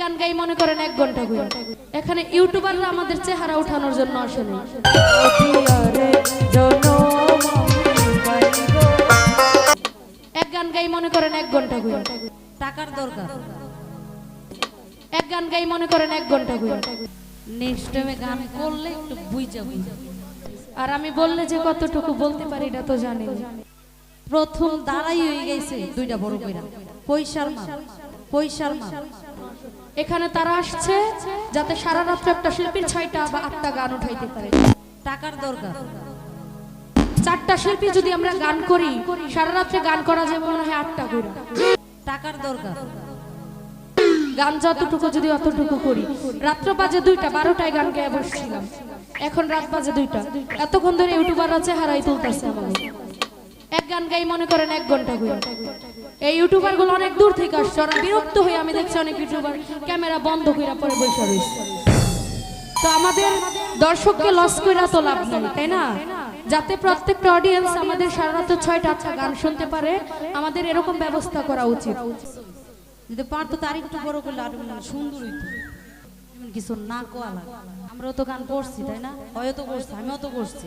গান গাই মনে করেন এক ঘণ্টা ঘুরে। এখানে ইউটিউবাররা আমাদের চেহারা উঠানোর জন্য আসেনি এক গান গাই মনে করেন এক ঘণ্টা ঘুরে। টাকার দরকার। এক গান গাই মনে করেন এক ঘণ্টা ঘুরে। নেক্সট টাইমে গান করলে একটু বুঝা বুঝা। আর আমি বললে যে কতটুকু বলতে পারি এটা তো জানি প্রথম দাঁড়াই হয়ে গেছে দুইটা বড় কইরা। পয়সার মাল। পয়সার মাল। এখানে তারা আসছে যাতে সারা রাত্র একটা শিল্পীর ছয়টা বা আটটা গান উঠাইতে পারে। টাকার দরকার। চারটা শিল্পী যদি আমরা গান করি সারা রাত্রে গান করা যাবে মনে হয় আটটা করে। টাকার দরকার। গান যতটুকু যদি অতটুকু করি। রাত্র বাজে দুইটা বারোটায় গান গেয়ে বসছিলাম। এখন রাত বাজে দুইটা। এতক্ষণ ধরে ইউটিউবার আছে হারাই তুলতেছে আমাকে এক গান গাই, মনে করেন এক ঘণ্টা করে এই ইউটিউবারগুলো অনেক দূর থেকে আসছে, ওরা বিরক্ত হয়ে আমি দেখছি অনেক ইউটিউবার ক্যামেরা বন্ধ করে পরে বসে রয়েছে। তো আমাদের দর্শককে লস করে তো লাভ নাই, তাই না? যাতে প্রত্যেকটা অডিয়েন্স আমাদের সারা রাত ছয়টা আটটা গান শুনতে পারে, আমাদের এরকম ব্যবস্থা করা উচিত। যদি পারতো তার একটু বড় করলে আরও সুন্দর হইতো। কিছু না কোয়া লাগে। আমরাও তো গান করছি, তাই না? হয়তো করছি, আমিও তো করছি।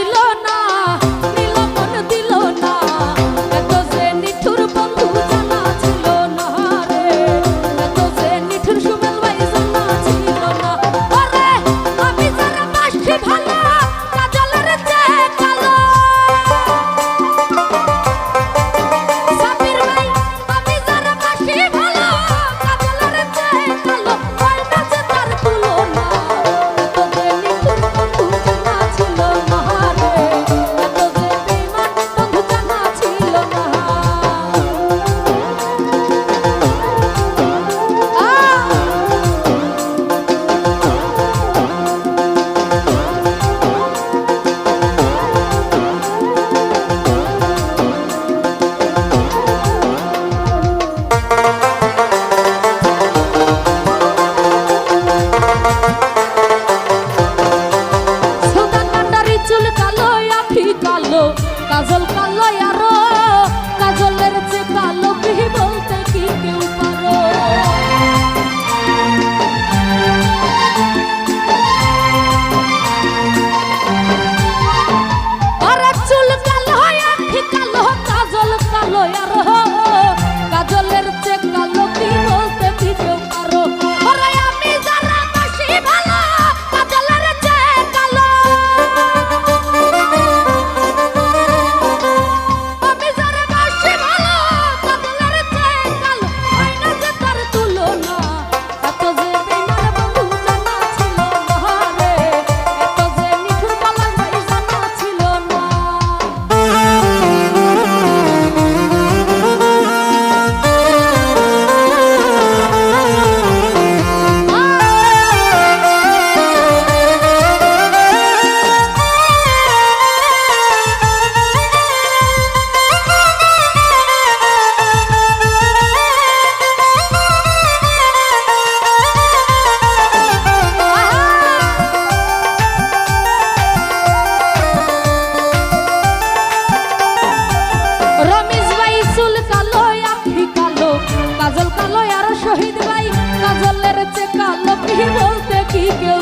কাজলের চে কালো কি বলতে কি কেউ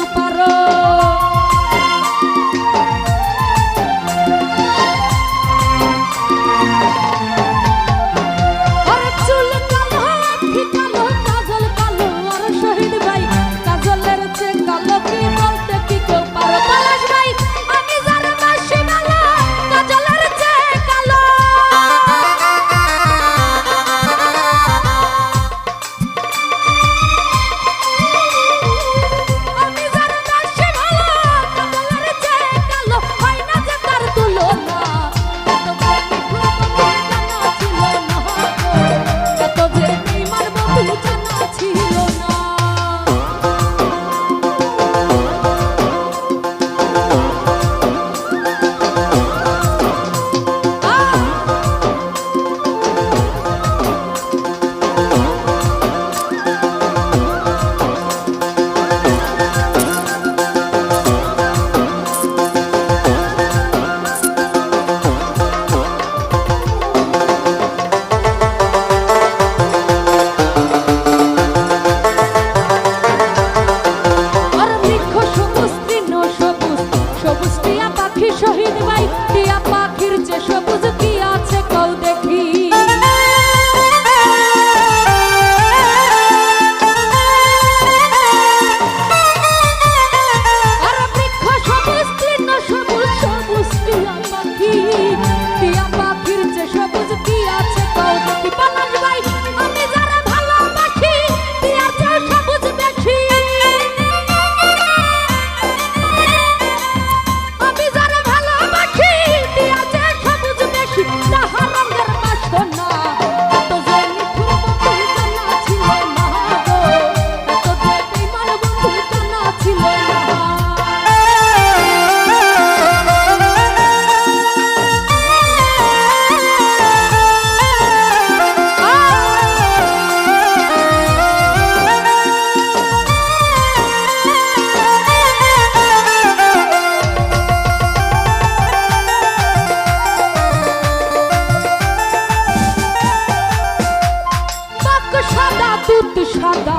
সাদা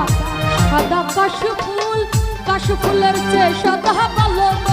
সাদা কাশফুল কাশফুলের চেয়ে সদা ভালো